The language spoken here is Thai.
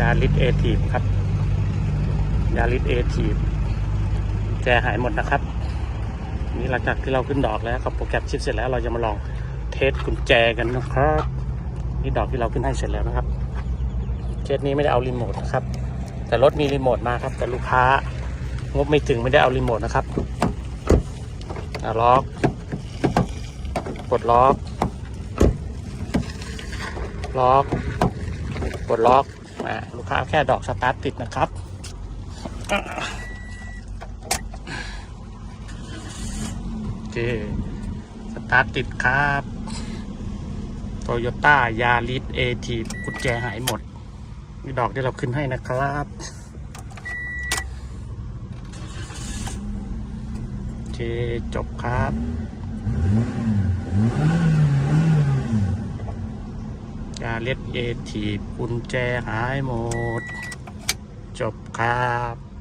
ยาลิสเอทีฟครับ ยาลิสเอทีฟแจหายหมดนะครับ นี่หลังจากที่เราขึ้นดอกแล้วกับโปรแกรมชิปเสร็จแล้วเราจะมาลองเทสกุญแจกันนะครับ นี่ดอกที่เราขึ้นให้เสร็จแล้วนะครับเคสนี้ไม่ได้เอารีโมทนะครับ แต่รถมีรีโมทมาครับ แต่ลูกค้างบไม่ถึงไม่ได้เอารีโมทนะครับล็อกกดล็อก ล็อกกดล็อก ลูกค้าแค่ดอกสตาร์ทติดนะครับ โอเค สตาร์ทติดครับโตโยต้ายาริสเอทีกุญแจหายหมดมีดอกที่เราขึ้นให้นะครับโอเคจบครับ ยา เล็ดเอทีกุญแจหายหมด จบครับ